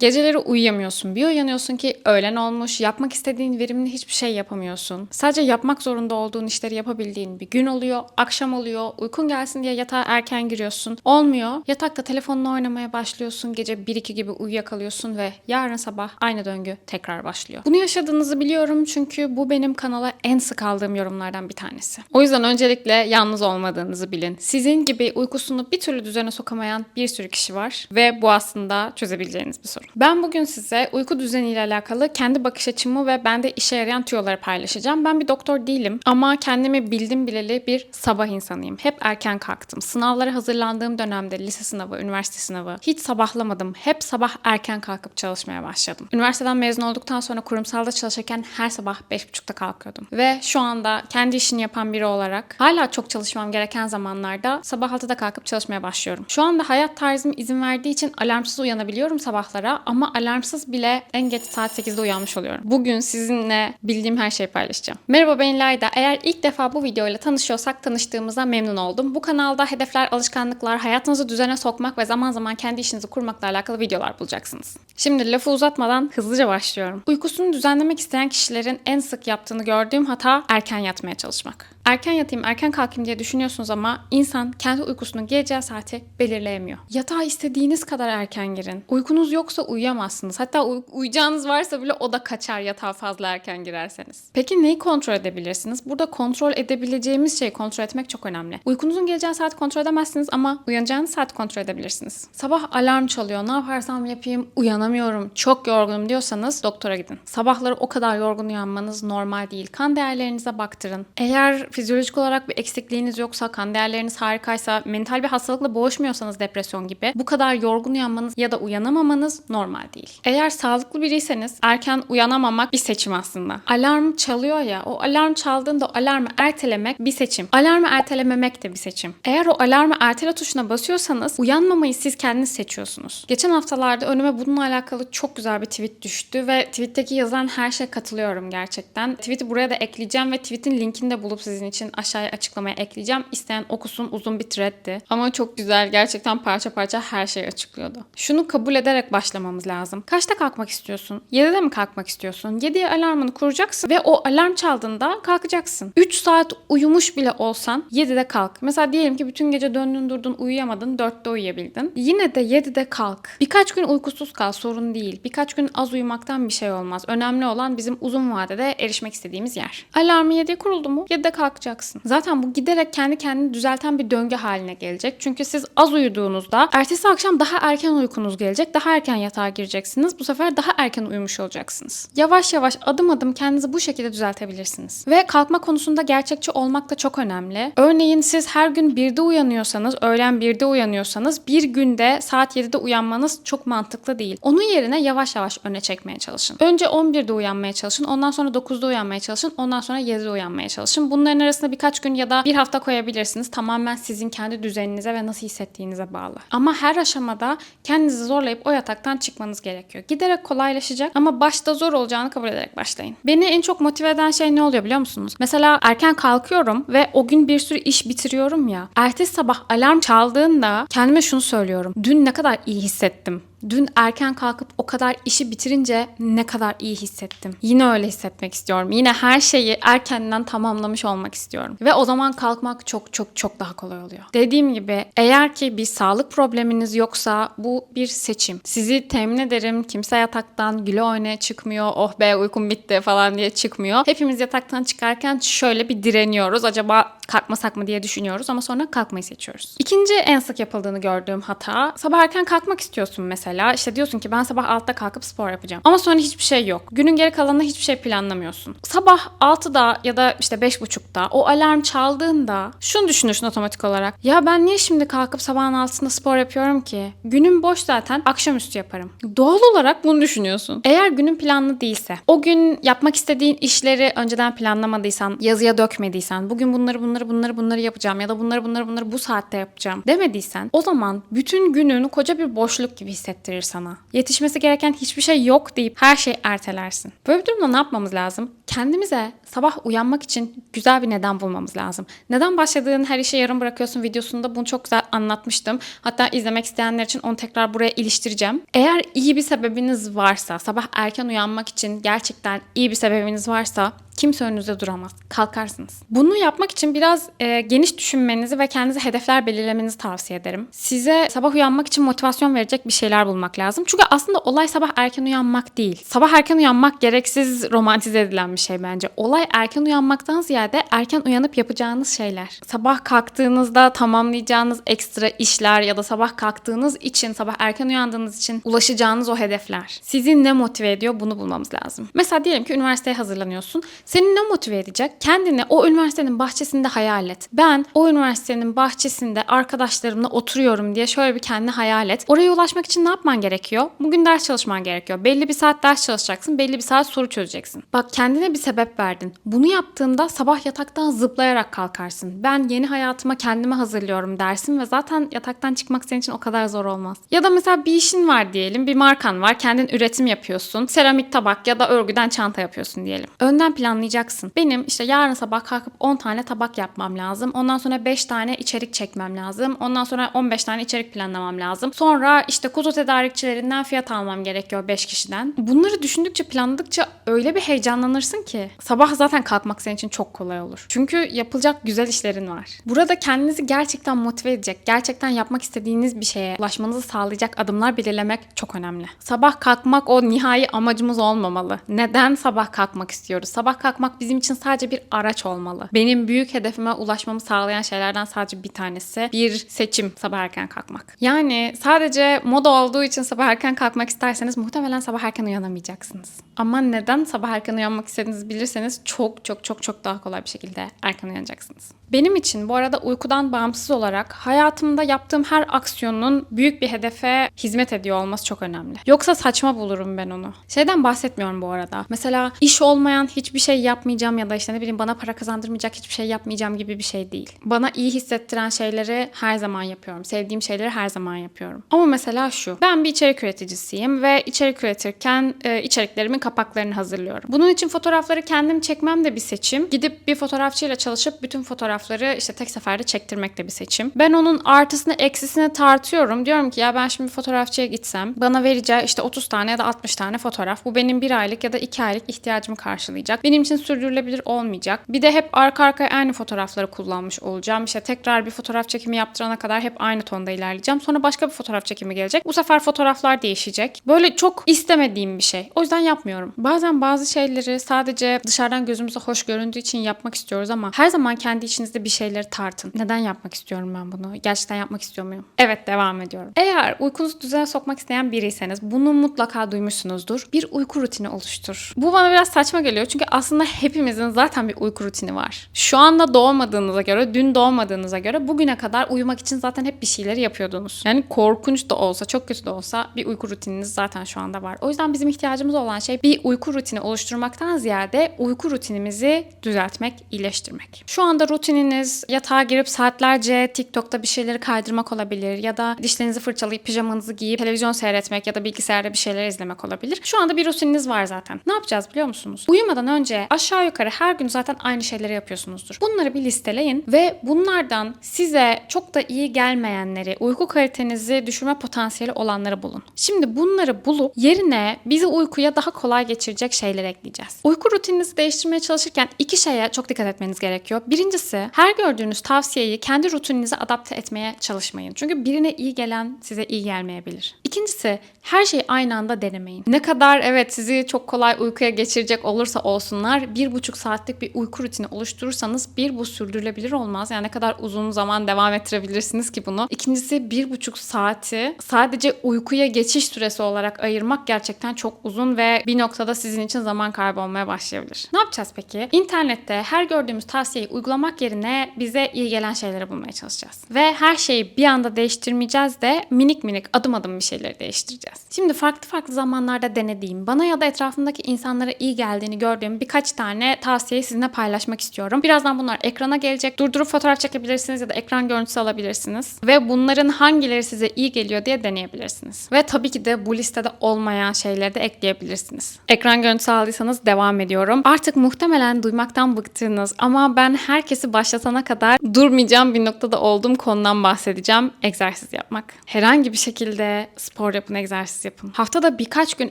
Geceleri uyuyamıyorsun. Bir uyanıyorsun ki öğlen olmuş. Yapmak istediğin verimli hiçbir şey yapamıyorsun. Sadece yapmak zorunda olduğun işleri yapabildiğin bir gün oluyor. Akşam oluyor. Uykun gelsin diye yatağa erken giriyorsun. Olmuyor. Yatakta telefonla oynamaya başlıyorsun. Gece 1-2 gibi uyuyakalıyorsun ve yarın sabah aynı döngü tekrar başlıyor. Bunu yaşadığınızı biliyorum çünkü bu benim kanala en sık aldığım yorumlardan bir tanesi. O yüzden öncelikle yalnız olmadığınızı bilin. Sizin gibi uykusunu bir türlü düzene sokamayan bir sürü kişi var ve bu aslında çözebileceğiniz bir sorun. Ben bugün size uyku düzeniyle alakalı kendi bakış açımı ve bende işe yarayan tüyoları paylaşacağım. Ben bir doktor değilim ama kendimi bildim bileli bir sabah insanıyım. Hep erken kalktım. Sınavlara hazırlandığım dönemde lise sınavı, üniversite sınavı hiç sabahlamadım. Hep sabah erken kalkıp çalışmaya başladım. Üniversiteden mezun olduktan sonra kurumsalda çalışırken her sabah 5.30'da kalkıyordum. Ve şu anda kendi işini yapan biri olarak hala çok çalışmam gereken zamanlarda sabah 6'da kalkıp çalışmaya başlıyorum. Şu anda hayat tarzım izin verdiği için alarmsız uyanabiliyorum sabahlara ama alarmsız bile en geç saat 8'de uyanmış oluyorum. Bugün sizinle bildiğim her şeyi paylaşacağım. Merhaba ben Layda. Eğer ilk defa bu videoyla tanışıyorsak tanıştığımıza memnun oldum. Bu kanalda hedefler, alışkanlıklar, hayatınızı düzene sokmak ve zaman zaman kendi işinizi kurmakla alakalı videolar bulacaksınız. Şimdi lafı uzatmadan hızlıca başlıyorum. Uykusunu düzenlemek isteyen kişilerin en sık yaptığını gördüğüm hata erken yatmaya çalışmak. Erken yatayım, erken kalkayım diye düşünüyorsunuz ama insan kendi uykusunun geleceği saati belirleyemiyor. Yatağa istediğiniz kadar erken girin. Uykunuz yoksa uyuyamazsınız. Hatta uy- uyuyacağınız varsa bile o da kaçar yatağa fazla erken girerseniz. Peki neyi kontrol edebilirsiniz? Burada kontrol edebileceğimiz şeyi kontrol etmek çok önemli. Uykunuzun geleceği saati kontrol edemezsiniz ama uyanacağınız saati kontrol edebilirsiniz. Sabah alarm çalıyor, ne yaparsam yapayım uyanamıyorum, çok yorgunum diyorsanız doktora gidin. Sabahları o kadar yorgun uyanmanız normal değil. Kan değerlerinize baktırın. Eğer fizyolojik olarak bir eksikliğiniz yoksa, kan değerleriniz harikaysa, mental bir hastalıkla boğuşmuyorsanız depresyon gibi bu kadar yorgun uyanmanız ya da uyanamamanız normal değil. Eğer sağlıklı biriyseniz erken uyanamamak bir seçim aslında. Alarm çalıyor ya, o alarm çaldığında alarmı ertelemek bir seçim. Alarmı ertelememek de bir seçim. Eğer o alarmı ertele tuşuna basıyorsanız uyanmamayı siz kendiniz seçiyorsunuz. Geçen haftalarda önüme bununla alakalı çok güzel bir tweet düştü ve tweetteki yazılan her şeye katılıyorum gerçekten. Tweet'i buraya da ekleyeceğim ve tweet'in linkini de bulup sizin için aşağıya açıklamaya ekleyeceğim. İsteyen okusun uzun bir threaddi. Ama çok güzel gerçekten parça parça her şeyi açıklıyordu. Şunu kabul ederek başlamamız lazım. Kaçta kalkmak istiyorsun? 7'de mi kalkmak istiyorsun? 7'ye alarmını kuracaksın ve o alarm çaldığında kalkacaksın. 3 saat uyumuş bile olsan 7'de kalk. Mesela diyelim ki bütün gece döndün durdun uyuyamadın 4'te uyuyabildin. Yine de 7'de kalk. Birkaç gün uykusuz kal sorun değil. Birkaç gün az uyumaktan bir şey olmaz. Önemli olan bizim uzun vadede erişmek istediğimiz yer. Alarmı 7'ye kuruldu mu 7'de kalkacaksın. Zaten bu giderek kendi kendini düzelten bir döngü haline gelecek. Çünkü siz az uyuduğunuzda ertesi akşam daha erken uykunuz gelecek. Daha erken yatağa gireceksiniz. Bu sefer daha erken uyumuş olacaksınız. Yavaş yavaş adım adım kendinizi bu şekilde düzeltebilirsiniz. Ve kalkma konusunda gerçekçi olmak da çok önemli. Örneğin siz her gün 1'de uyanıyorsanız, öğlen 1'de uyanıyorsanız bir günde saat 7'de uyanmanız çok mantıklı değil. Onun yerine yavaş yavaş öne çekmeye çalışın. Önce 11'de uyanmaya çalışın, ondan sonra 9'da uyanmaya çalışın, ondan sonra 7'de uyanmaya çalışın. Bunların arasında birkaç gün ya da bir hafta koyabilirsiniz. Tamamen sizin kendi düzeninize ve nasıl hissettiğinize bağlı. Ama her aşamada kendinizi zorlayıp o yataktan çıkmanız gerekiyor. Giderek kolaylaşacak ama başta zor olacağını kabul ederek başlayın. Beni en çok motive eden şey ne oluyor biliyor musunuz? Mesela erken kalkıyorum ve o gün bir sürü iş bitiriyorum ya. Ertesi sabah alarm çaldığında kendime şunu söylüyorum. Dün ne kadar iyi hissettim. Dün erken kalkıp o kadar işi bitirince ne kadar iyi hissettim. Yine öyle hissetmek istiyorum. Yine her şeyi erkenden tamamlamış olmak istiyorum. Ve o zaman kalkmak çok çok çok daha kolay oluyor. Dediğim gibi eğer ki bir sağlık probleminiz yoksa bu bir seçim. Sizi temin ederim kimse yataktan güle oynaya çıkmıyor. Oh be uykum bitti falan diye çıkmıyor. Hepimiz yataktan çıkarken şöyle bir direniyoruz. Acaba kalkmasak mı diye düşünüyoruz ama sonra kalkmayı seçiyoruz. İkinci en sık yapıldığını gördüğüm hata sabah erken kalkmak istiyorsun mesela. İşte diyorsun ki ben sabah 6'da kalkıp spor yapacağım. Ama sonra hiçbir şey yok. Günün geri kalanında hiçbir şey planlamıyorsun. Sabah 6'da ya da işte 5.30'da o alarm çaldığında şunu düşünürsün otomatik olarak. Ya ben niye şimdi kalkıp sabahın 6'sında spor yapıyorum ki? Günüm boş zaten akşamüstü yaparım. Doğal olarak bunu düşünüyorsun. Eğer günün planlı değilse, o gün yapmak istediğin işleri önceden planlamadıysan, yazıya dökmediysen, bugün bunları bunları bunları bunları yapacağım ya da bunları bunları bunları bu saatte yapacağım demediysen o zaman bütün günün koca bir boşluk gibi hissettirir sana. Yetişmesi gereken hiçbir şey yok deyip her şeyi ertelersin. Böyle bir durumda ne yapmamız lazım? kendimize sabah uyanmak için güzel bir neden bulmamız lazım. Neden başladığın her işi yarım bırakıyorsun videosunda bunu çok güzel anlatmıştım. Hatta izlemek isteyenler için onu tekrar buraya iliştireceğim. Eğer iyi bir sebebiniz varsa, sabah erken uyanmak için gerçekten iyi bir sebebiniz varsa kimse önünüzde duramaz. Kalkarsınız. Bunu yapmak için biraz e, geniş düşünmenizi ve kendinize hedefler belirlemenizi tavsiye ederim. Size sabah uyanmak için motivasyon verecek bir şeyler bulmak lazım. Çünkü aslında olay sabah erken uyanmak değil. Sabah erken uyanmak gereksiz romantize edilen bir şey bence. Olay erken uyanmaktan ziyade erken uyanıp yapacağınız şeyler. Sabah kalktığınızda tamamlayacağınız ekstra işler ya da sabah kalktığınız için, sabah erken uyandığınız için ulaşacağınız o hedefler. Sizi ne motive ediyor bunu bulmamız lazım. Mesela diyelim ki üniversiteye hazırlanıyorsun. Seni ne motive edecek? Kendini o üniversitenin bahçesinde hayal et. Ben o üniversitenin bahçesinde arkadaşlarımla oturuyorum diye şöyle bir kendini hayal et. Oraya ulaşmak için ne yapman gerekiyor? Bugün ders çalışman gerekiyor. Belli bir saat ders çalışacaksın. Belli bir saat soru çözeceksin. Bak kendine bir sebep verdin. Bunu yaptığında sabah yataktan zıplayarak kalkarsın. Ben yeni hayatıma kendimi hazırlıyorum dersin ve zaten yataktan çıkmak senin için o kadar zor olmaz. Ya da mesela bir işin var diyelim. Bir markan var. Kendin üretim yapıyorsun. Seramik tabak ya da örgüden çanta yapıyorsun diyelim. Önden planlayacaksın. Benim işte yarın sabah kalkıp 10 tane tabak yapmam lazım. Ondan sonra 5 tane içerik çekmem lazım. Ondan sonra 15 tane içerik planlamam lazım. Sonra işte kutu tedarikçilerinden fiyat almam gerekiyor 5 kişiden. Bunları düşündükçe planladıkça öyle bir heyecanlanırsın ki sabah zaten kalkmak senin için çok kolay olur. Çünkü yapılacak güzel işlerin var. Burada kendinizi gerçekten motive edecek, gerçekten yapmak istediğiniz bir şeye ulaşmanızı sağlayacak adımlar belirlemek çok önemli. Sabah kalkmak o nihai amacımız olmamalı. Neden sabah kalkmak istiyoruz? Sabah kalkmak bizim için sadece bir araç olmalı. Benim büyük hedefime ulaşmamı sağlayan şeylerden sadece bir tanesi bir seçim sabah erken kalkmak. Yani sadece moda olduğu için sabah erken kalkmak isterseniz muhtemelen sabah erken uyanamayacaksınız. Ama neden sabah erken uyanmak istediğinizi bilirseniz çok çok çok çok daha kolay bir şekilde erken uyanacaksınız. Benim için bu arada uykudan bağımsız olarak hayatımda yaptığım her aksiyonun büyük bir hedefe hizmet ediyor olması çok önemli. Yoksa saçma bulurum ben onu. Şeyden bahsetmiyorum bu arada. Mesela iş olmayan hiçbir şey yapmayacağım ya da işte ne bileyim bana para kazandırmayacak hiçbir şey yapmayacağım gibi bir şey değil. Bana iyi hissettiren şeyleri her zaman yapıyorum. Sevdiğim şeyleri her zaman yapıyorum. Ama mesela şu. Ben bir içerik üreticisiyim ve içerik üretirken e, içeriklerimin kapaklarını hazırlıyorum. Bunun için fotoğrafları kendim çekmem de bir seçim. Gidip bir fotoğrafçıyla çalışıp bütün fotoğrafları işte tek seferde çektirmek de bir seçim. Ben onun artısını eksisini tartıyorum. Diyorum ki ya ben şimdi fotoğrafçıya gitsem bana vereceği işte 30 tane ya da 60 tane fotoğraf. Bu benim bir aylık ya da iki aylık ihtiyacımı karşılayacak. Benim için sürdürülebilir olmayacak. Bir de hep arka arkaya aynı fotoğrafları kullanmış olacağım. İşte tekrar bir fotoğraf çekimi yaptırana kadar hep aynı tonda ilerleyeceğim. Sonra başka bir fotoğraf çekimi gelecek. Bu sefer fotoğraflar değişecek. Böyle çok istemediğim bir şey. O yüzden yapmıyorum. Bazen bazı şeyleri sadece dışarıdan gözümüze hoş göründüğü için yapmak istiyoruz ama her zaman kendi içinizde bir şeyleri tartın. Neden yapmak istiyorum ben bunu? Gerçekten yapmak istiyor muyum? Evet devam ediyorum. Eğer uykunuzu düzene sokmak isteyen biriyseniz bunu mutlaka duymuşsunuzdur. Bir uyku rutini oluştur. Bu bana biraz saçma geliyor çünkü aslında hepimizin zaten bir uyku rutini var. Şu anda doğmadığınıza göre, dün doğmadığınıza göre bugüne kadar uyumak için zaten hep bir şeyleri yapıyordunuz. Yani korkunç da olsa, çok kötü de olsa bir uyku rutininiz zaten şu anda var. O yüzden bizim ihtiyacımız olan şey bir uyku rutini oluşturmaktan ziyade uyku rutinimizi düzeltmek, iyileştirmek. Şu anda rutininiz yatağa girip saatlerce TikTok'ta bir şeyleri kaydırmak olabilir ya da dişlerinizi fırçalayıp pijamanızı giyip televizyon seyretmek ya da bilgisayarda bir şeyler izlemek olabilir. Şu anda bir rutininiz var zaten. Ne yapacağız biliyor musunuz? Uyumadan önce aşağı yukarı her gün zaten aynı şeyleri yapıyorsunuzdur. Bunları bir listeleyin ve bunlardan size çok da iyi gelmeyenleri, uyku kalitenizi düşürme potansiyeli olanları bulun. Şimdi bunları bulup yerine bizi uykuya daha kolay geçirecek şeyler ekleyeceğiz. Uyku rutininizi değiştirmeye çalışırken iki şeye çok dikkat etmeniz gerekiyor. Birincisi her gördüğünüz tavsiyeyi kendi rutininize adapte etmeye çalışmayın. Çünkü birine iyi gelen size iyi gelmeyebilir. İkincisi her şeyi aynı anda denemeyin. Ne kadar evet sizi çok kolay uykuya geçirecek olursa olsunlar bir buçuk saatlik bir uyku rutini oluşturursanız bir bu sürdürülebilir olmaz. Yani ne kadar uzun zaman devam ettirebilirsiniz ki bunu. İkincisi bir buçuk saati sadece uykuya geçiş süresi olarak ayırmak gerçekten çok uzun ve bir noktada sizin için zaman kaybı olmaya başlayabilir. Ne yapacağız peki? İnternette her gördüğümüz tavsiyeyi uygulamak yerine bize iyi gelen şeyleri bulmaya çalışacağız. Ve her şeyi bir anda değiştirmeyeceğiz de minik minik adım adım bir şeyleri değiştireceğiz. Edeceğiz. Şimdi farklı farklı zamanlarda denediğim, bana ya da etrafımdaki insanlara iyi geldiğini gördüğüm birkaç tane tavsiyeyi sizinle paylaşmak istiyorum. Birazdan bunlar ekrana gelecek. Durdurup fotoğraf çekebilirsiniz ya da ekran görüntüsü alabilirsiniz. Ve bunların hangileri size iyi geliyor diye deneyebilirsiniz. Ve tabii ki de bu listede olmayan şeyleri de ekleyebilirsiniz. Ekran görüntüsü aldıysanız devam ediyorum. Artık muhtemelen duymaktan bıktığınız ama ben herkesi başlatana kadar durmayacağım bir noktada olduğum konudan bahsedeceğim. Egzersiz yapmak. Herhangi bir şekilde spor yapın, egzersiz yapın. Haftada birkaç gün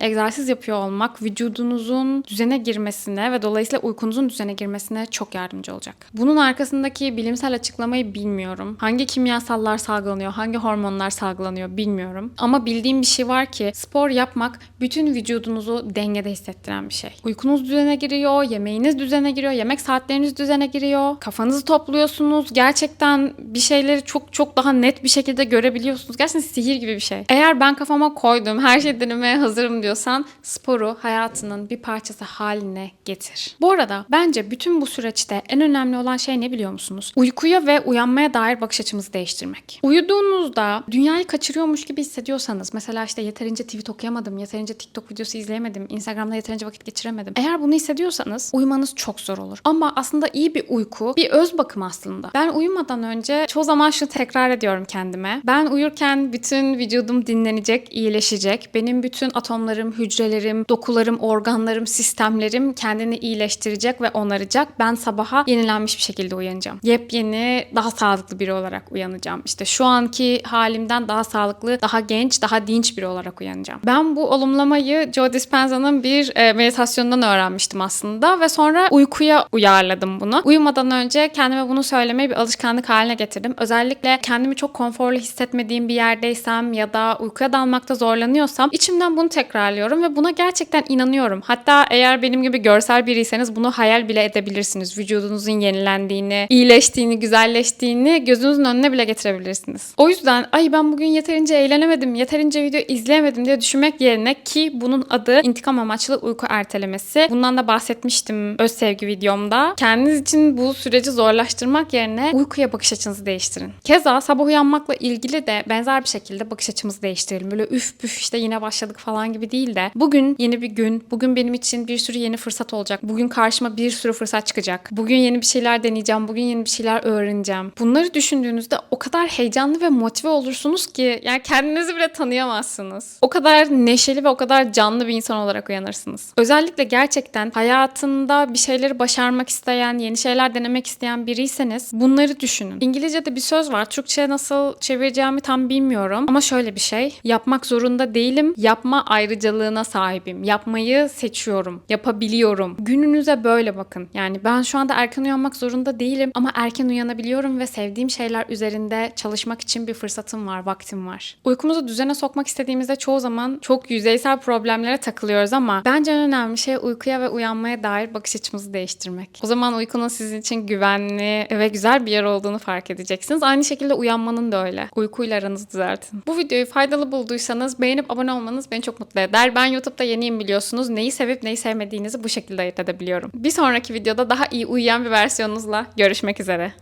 egzersiz yapıyor olmak vücudunuzun düzene girmesine ve dolayısıyla uykunuzun düzene girmesine çok yardımcı olacak. Bunun arkasındaki bilimsel açıklamayı bilmiyorum. Hangi kimyasallar salgılanıyor, hangi hormonlar salgılanıyor bilmiyorum. Ama bildiğim bir şey var ki spor yapmak bütün vücudunuzu dengede hissettiren bir şey. Uykunuz düzene giriyor, yemeğiniz düzene giriyor, yemek saatleriniz düzene giriyor. Kafanızı topluyorsunuz. Gerçekten bir şeyleri çok çok daha net bir şekilde görebiliyorsunuz. Gerçekten sihir gibi bir şey. Eğer ben kafama koydum, her şeyi denemeye hazırım diyorsan sporu hayatının bir parçası haline getir. Bu arada bence bütün bu süreçte en önemli olan şey ne biliyor musunuz? Uykuya ve uyanmaya dair bakış açımızı değiştirmek. Uyuduğunuzda dünyayı kaçırıyormuş gibi hissediyorsanız mesela işte yeterince tweet okuyamadım, yeterince TikTok videosu izleyemedim, Instagram'da yeterince vakit geçiremedim. Eğer bunu hissediyorsanız uyumanız çok zor olur. Ama aslında iyi bir uyku bir öz bakım aslında. Ben uyumadan önce çoğu zaman şunu tekrar ediyorum kendime. Ben uyurken bütün vücudum dinlenecek, iyileşecek. Benim bütün atomlarım, hücrelerim, dokularım, organlarım, sistemlerim kendini iyileştirecek ve onaracak. Ben sabaha yenilenmiş bir şekilde uyanacağım. Yepyeni, daha sağlıklı biri olarak uyanacağım. İşte şu anki halimden daha sağlıklı, daha genç, daha dinç biri olarak uyanacağım. Ben bu olumlamayı Joe Dispenza'nın bir e, meditasyonundan öğrenmiştim aslında ve sonra uykuya uyarladım bunu. Uyumadan önce kendime bunu söylemeyi bir alışkanlık haline getirdim. Özellikle kendimi çok konforlu hissetmediğim bir yerdeysem ya da uykuya dalmakta zorlanıyorsam içimden bunu tekrarlıyorum ve buna gerçekten inanıyorum. Hatta eğer benim gibi görsel biriyseniz bunu hayal bile edebilirsiniz. Vücudunuzun yenilendiğini, iyileştiğini, güzelleştiğini gözünüzün önüne bile getirebilirsiniz. O yüzden ay ben bugün yeterince eğlenemedim, yeterince video izleyemedim diye düşünmek yerine ki bunun adı intikam amaçlı uyku ertelemesi. Bundan da bahsetmiştim öz sevgi videomda. Kendiniz için bu süreci zorlaştırmak yerine uykuya bakış açınızı değiştirin. Keza sabah uyanmakla ilgili de benzer bir şekilde bakış açımızı değiştirelim. Böyle üf püf işte yine başladık falan gibi değil de bugün yeni bir gün, bugün benim için bir sürü yeni fırsat olacak. Bugün karşıma bir sürü fırsat çıkacak. Bugün yeni bir şeyler deneyeceğim, bugün yeni bir şeyler öğreneceğim. Bunları düşündüğünüzde o kadar heyecanlı ve motive olursunuz ki yani kendinizi bile tanıyamazsınız. O kadar neşeli ve o kadar canlı bir insan olarak uyanırsınız. Özellikle gerçekten hayatında bir şeyleri başarmak isteyen, yeni şeyler denemek isteyen biriyseniz bunları düşünün. İngilizce'de bir söz var. Türkçe'ye nasıl çevireceğimi tam bilmiyorum. Ama şöyle bir şey. Yapmak zorunda değilim. Yapma ayrıcalığına sahibim. Yapmayı seçiyorum. Yapabiliyorum. Gününüze böyle bakın. Yani ben şu anda erken uyanmak zorunda değilim ama erken uyanabiliyorum ve sevdiğim şeyler üzerinde çalışmak için bir fırsatım var, vaktim var. Uykumuzu düzene sokmak istediğimizde çoğu zaman çok yüzeysel problemlere takılıyoruz ama bence en önemli şey uykuya ve uyanmaya dair bakış açımızı değiştirmek. O zaman uykunun sizin için güvenli ve güzel bir yer olduğunu fark edeceksiniz. Aynı şekilde uyanmanın da öyle. Uykuyla aranızı düzeltin. Bu videoyu faydalı bulduysanız beğenip abone olmanız beni çok mutlu eder. Ben YouTube'da yeniyim biliyorsunuz. Neyi sevip neyi sevmediğinizi bu şekilde ayırt edebiliyorum. Bir sonraki videoda daha iyi uyuyan bir versiyonunuzla görüşmek üzere.